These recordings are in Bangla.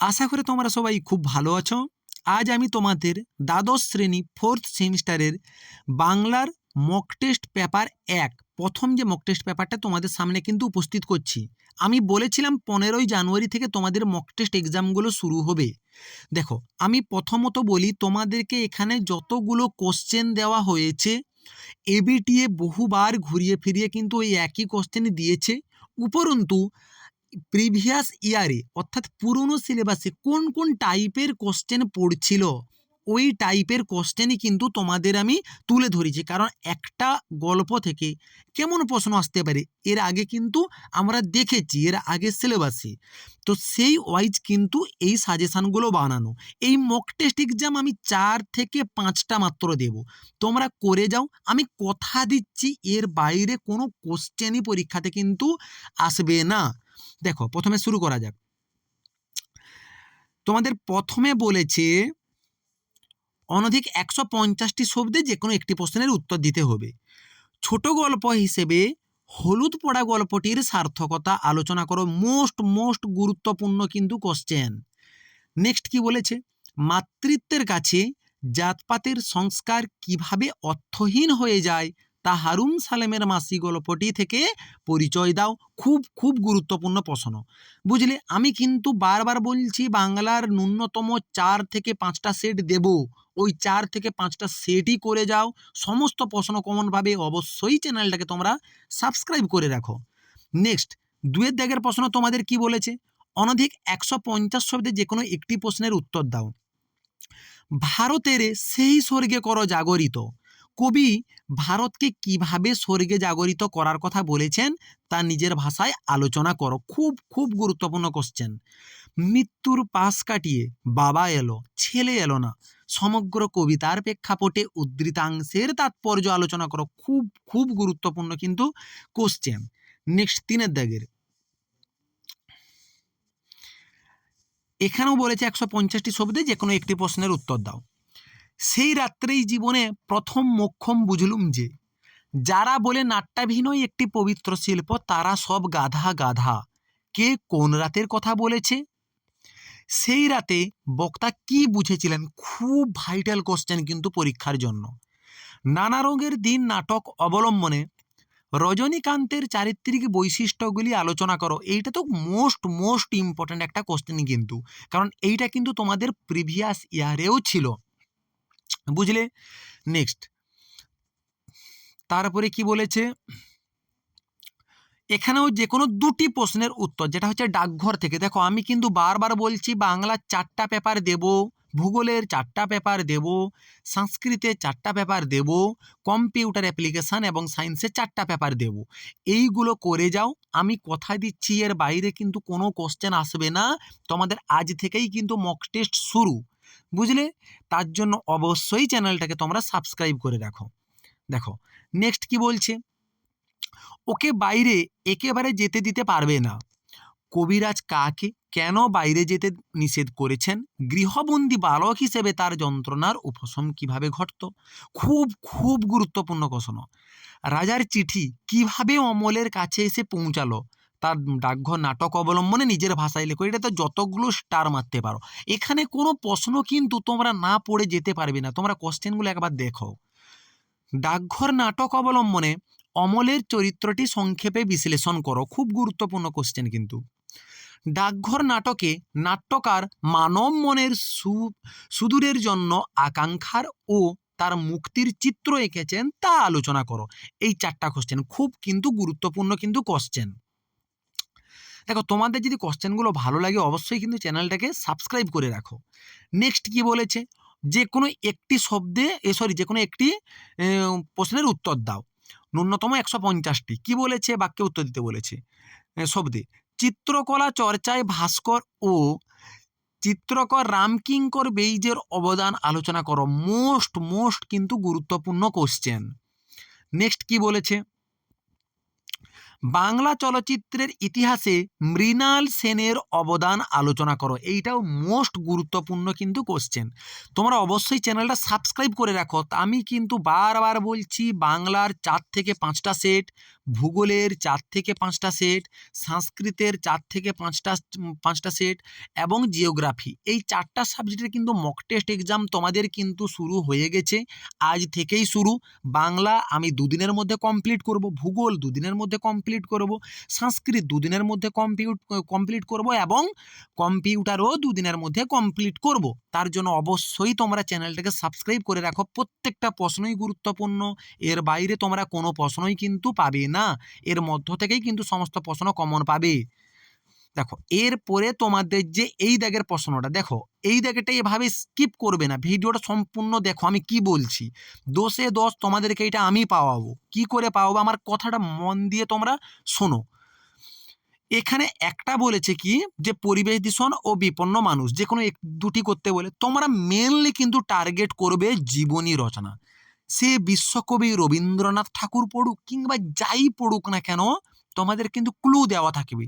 আশা করি তোমরা সবাই খুব ভালো আছো। আজ আমি তোমাদের দ্বাদশ শ্রেণি ফোর্থ সেমিস্টারের বাংলার মক টেস্ট পেপার এক, প্রথম যে মক টেস্ট পেপারটা তোমাদের সামনে কিন্তু উপস্থিত করছি। আমি বলেছিলাম পনেরোই জানুয়ারি থেকে তোমাদের মক টেস্ট এক্সামগুলো শুরু হবে। দেখো, আমি প্রথমত বলি, তোমাদেরকে এখানে যতগুলো কোশ্চেন দেওয়া হয়েছে এবিটিএ বহুবার ঘুরিয়ে ফিরিয়ে কিন্তু ওই একই কোশ্চেন দিয়েছে। উপরন্তু প্রিভিয়াস ইয়ারে অর্থাৎ পুরনো সিলেবাসে কোন কোন টাইপের কোশ্চেন পড়ছিল? ওই টাইপের কোশ্চেনই কিন্তু তোমাদের আমি তুলে ধরেছি। কারণ একটা গল্প থেকে কেমন প্রশ্ন আসতে পারে, এর আগে কিন্তু আমরা দেখেছি, এর আগের সিলেবাসে তো সেই ওয়াইজ কিন্তু এই সাজেশানগুলো বানানো। এই মক টেস্ট এক্সাম আমি চার থেকে পাঁচটা মাত্র দেব। তোমরা করে যাও। আমি কথা দিচ্ছি, এর বাইরে কোনো কোশ্চেনই পরীক্ষাতে কিন্তু আসবে না। দেখো, প্রথমে শুরু করা যাক। তোমাদের প্রথমে বলেছে, অনধিক একশো পঞ্চাশটি শব্দে যে কোনো একটি প্রশ্নের উত্তর দিতে হবে। ছোট গল্প হিসেবে হলুদ পড়া গল্পটির সার্থকতা আলোচনা করো। মোস্ট মোস্ট গুরুত্বপূর্ণ কিন্তু কোশ্চেন নেক্সট কি বলেছে? মাতৃত্বের কাছে জাতপাতের সংস্কার কীভাবে অর্থহীন হয়ে যায়? তা হারুন সালেমের মাসি গল্পটি থেকে পরিচয় দাও। খুব খুব গুরুত্বপূর্ণ প্রশ্ন। বুঝলে, আমি কিন্তু বারবার বলছি বাংলার ন্যূনতম চার থেকে পাঁচটা সেট দেব। ওই চার থেকে পাঁচটা সেটই করে যাও। সমস্ত প্রশ্ন কমনভাবে অবশ্যই চ্যানেলটাকে তোমরা সাবস্ক্রাইব করে রাখো। নেক্সট দুয়ের দাগের প্রশ্ন তোমাদের কি বলেছে? অনধিক একশো পঞ্চাশ শব্দে যে কোনো একটি প্রশ্নের উত্তর দাও। ভারতের সেই স্বর্গে করো জাগরিত। কবি ভারতকে কীভাবে স্বর্গে জাগরিত করার কথা বলেছেন, তা নিজের ভাষায় আলোচনা করো। খুব খুব গুরুত্বপূর্ণ কোশ্চেন মৃত্যুর পাশ কাটিয়ে বাবা এলো, ছেলে এলো না। সমগ্র কবিতার প্রেক্ষাপটে উদ্ধৃতাংশের তাৎপর্য আলোচনা করো। খুব খুব গুরুত্বপূর্ণ কিন্তু কোশ্চেন নেক্সট তিনের দাগের। এখানেও বলেছে একশো পঞ্চাশটি শব্দে যে কোনো একটি প্রশ্নের উত্তর দাও। সেই রাত্রেই জীবনে প্রথম মোক্ষম বুঝলুম যে, যারা বলে নাট্যাভিনয় একটি পবিত্র শিল্প, তারা সব গাধা গাধা। কে কোন রাতের কথা বলেছে? সেই রাতে বক্তা কি বুঝেছিলেন? খুব ভাইটাল কোশ্চেন কিন্তু পরীক্ষার জন্য। নানা রঙের দিন নাটক অবলম্বনে রজনীকান্তের চারিত্রিক বৈশিষ্ট্যগুলি আলোচনা করো। এইটা তো মোস্ট মোস্ট ইম্পর্ট্যান্ট একটা কোশ্চেন কিন্তু। কারণ এইটা কিন্তু তোমাদের প্রিভিয়াস ইয়ারেও ছিল। বুঝলে? নেক্সট তারপরে কি বলেছে? এখানেও যে কোনো দুটি প্রশ্নের উত্তর, যেটা হচ্ছে ডাকঘর থেকে। দেখো, আমি কিন্তু বারবার বলছি বাংলার চারটা পেপার দেব, ভূগোলের চারটা পেপার দেব, সংস্কৃতের চারটা পেপার দেব, কম্পিউটার অ্যাপ্লিকেশান এবং সায়েন্সের চারটা পেপার দেব। এইগুলো করে যাও। আমি কথা দিচ্ছি, এর বাইরে কিন্তু কোনো কোশ্চেন আসবে না। তোমাদের আজ থেকেই কিন্তু মক টেস্ট শুরু। বুঝলে? তার জন্য অবশ্যই চ্যানেলটাকে তোমরা সাবস্ক্রাইব করে রাখো। দেখো নেক্সট কি বলছে? ওকে বাইরে একেবারে যেতে দিতে পারবে না। কবিরাজ কাকে? কেন বাইরে যেতে নিষেধ করেছেন? গৃহবন্দী বালক হিসেবে তার যন্ত্রণার উপশম কীভাবে ঘটত? খুব খুব গুরুত্বপূর্ণ প্রশ্ন। রাজার চিঠি কীভাবে অমলের কাছে এসে পৌঁছালো? তার ডাকঘর নাটক অবলম্বনে নিজের ভাষায় লেখো। এটা তো যতগুলো স্টার মারতে পারো। এখানে কোনো প্রশ্ন কিন্তু তোমরা না পড়ে যেতে পারবে না। তোমরা কোশ্চেনগুলো একবার দেখো। ডাকঘর নাটক অবলম্বনে অমলের চরিত্রটি সংক্ষেপে বিশ্লেষণ করো। খুব গুরুত্বপূর্ণ কোশ্চেন কিন্তু। ডাকঘর নাটকে নাট্যকার মানব মনের সু, সুদূরের জন্য আকাঙ্ক্ষার ও তার মুক্তির চিত্র এঁকেছেন তা আলোচনা করো। এই চারটা কোশ্চেন খুব কিন্তু গুরুত্বপূর্ণ কিন্তু কোশ্চেন দেখো, তোমাদের যদি কোশ্চেনগুলো ভালো লাগে, অবশ্যই কিন্তু চ্যানেলটাকে সাবস্ক্রাইব করে রাখো। নেক্সট কি বলেছে? যে কোনো একটি শব্দে, এ সরি যে কোনো একটি প্রশ্নের উত্তর দাও। ন্যূনতম একশো পঞ্চাশটি। কী বলেছে? বাক্যে উত্তর দিতে বলেছে। শব্দে, চিত্রকলা চর্চায় ভাস্কর ও চিত্রকর রামকিঙ্কর বেইজের অবদান আলোচনা করো। মোস্ট মোস্ট কিন্তু গুরুত্বপূর্ণ কোশ্চেন নেক্সট কি বলেছে? বাংলা চলচ্চিত্রের ইতিহাসে মৃণাল সেনের অবদান আলোচনা করো। এইটাও মোস্ট গুরুত্বপূর্ণ কিন্তু কোশ্চেন তোমরা অবশ্যই চ্যানেলটা সাবস্ক্রাইব করে রাখো। আমি কিন্তু বারবার বলছি, বাংলার চার থেকে পাঁচটা সেট ভূগোলের চার থেকে পাঁচটা সেট সংস্কৃতের চার থেকে পাঁচটা পাঁচটা সেট এবং জিওগ্রাফি এই চারটা সাবজেক্টের কিন্তু মক টেস্ট এক্সাম তোমাদের কিন্তু শুরু হয়ে গেছে। আজ থেকেই শুরু। বাংলা আমি দুদিনের মধ্যে কমপ্লিট করব, ভূগোল দুদিনের মধ্যে কমপ্লিট করব, সংস্কৃত দুদিনের মধ্যে কমপ্লিট কমপ্লিট করব এবং কম্পিউটারও দুদিনের মধ্যে কমপ্লিট করব। তার জন্য অবশ্যই তোমরা চ্যানেলটাকে সাবস্ক্রাইব করে রাখো। প্রত্যেকটা প্রশ্নই গুরুত্বপূর্ণ। এর বাইরে তোমরা কোনো প্রশ্নই কিন্তু পাবে না। এর মধ্য থেকেই কিন্তু সমস্ত প্রশ্ন কমন পাবে। দেখো এরপরে তোমাদের যে এই দাগের প্রশ্নটা, দেখো, এই দাগেটা এভাবে স্কিপ করবে না। ভিডিওটা সম্পূর্ণ দেখো, আমি কি বলছি? দোষে দোষ তোমাদেরকে এটা আমি পাওয়াবো। কি করে পাওয়াবো? আমার কথাটা মন দিয়ে তোমরা শোনো। এখানে একটা বলেছে কি, যে পরিবেশ দূষণ ও বিপন্ন মানুষ যে কোনো এক- দুটি করতে বলে, তোমরা মেনলি কিন্তু টার্গেট করবে জীবনী রচনা। সে বিশ্বকবি রবীন্দ্রনাথ ঠাকুর পড়ুক কিংবা যাই পড়ুক না কেন, তোমাদের কিন্তু ক্লু দেওয়া থাকবে।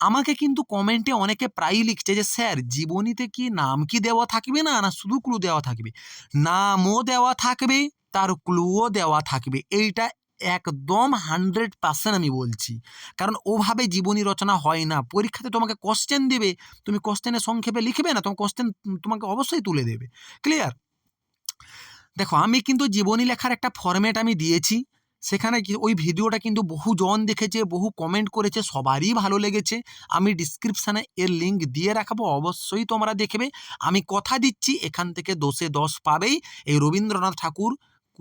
আমাকে কিন্তু কমেন্টে অনেকে প্রায়ই লিখছে যে, স্যার, জীবনীতে কি নাম কি দেওয়া থাকবে না? না, শুধু ক্লু দেওয়া থাকবে। নামও দেওয়া থাকবে, তার ক্লুও দেওয়া থাকবে। এইটা একদম হান্ড্রেড পার্সেন্ট আমি বলছি। কারণ ওভাবে জীবনী রচনা হয় না। পরীক্ষাতে তোমাকে কোশ্চেন দেবে। তুমি কোশ্চেনের সংক্ষেপে লিখবে না, তোমার কোশ্চেন তোমাকে অবশ্যই তুলে দেবে। ক্লিয়ার দেখো, আমি কিন্তু জীবনী লেখার একটা ফরম্যাট আমি দিয়েছি। সেখানে ওই ভিডিওটা কিন্তু বহু জন দেখেছে, বহু কমেন্ট করেছে, সবারই ভালো লেগেছে। আমি ডিসক্রিপশানে এর লিঙ্ক দিয়ে রাখাবো, অবশ্যই তোমরা দেখবে। আমি কথা দিচ্ছি, এখান থেকে দশে দশ পাবেই। এই রবীন্দ্রনাথ ঠাকুর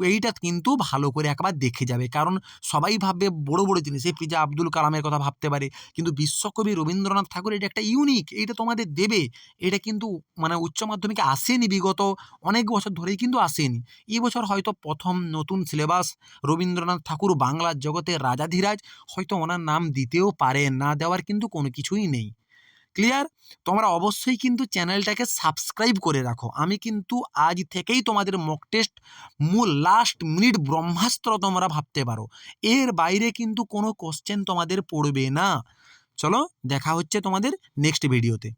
এইটা কিন্তু ভালো করে একবার দেখে যাবে। কারণ সবাই ভাববে বড় বড় জিনিস, এই পিজা আব্দুল কালামের কথা ভাবতে পারে। কিন্তু বিশ্বকবি রবীন্দ্রনাথ ঠাকুর এটা একটা ইউনিক এইটা তোমাদের দেবে। এটা কিন্তু মানে উচ্চ মাধ্যমিকে আসেনি, বিগত অনেক বছর ধরেই কিন্তু আসেনি। এই বছর হয়তো প্রথম নতুন সিলেবাস রবীন্দ্রনাথ ঠাকুর বাংলার জগতের রাজাধিরাজ হয়তো ওনার নাম দিতেও পারে, না দেওয়ার কিন্তু কোনো কিছুই নেই। ক্লিয়ার তোমরা অবশ্যই কিন্তু চ্যানেলটাকে সাবস্ক্রাইব করে রাখো। আমি কিন্তু আজ থেকেই তোমাদের মক টেস্ট মূল লাস্ট মিনিট ব্রহ্মাস্ত্র তোমরা ভাবতে পারো। এর বাইরে কিন্তু কোনো কোশ্চেন তোমাদের পড়বে না। চলো, দেখা হচ্ছে তোমাদের নেক্সট ভিডিওতে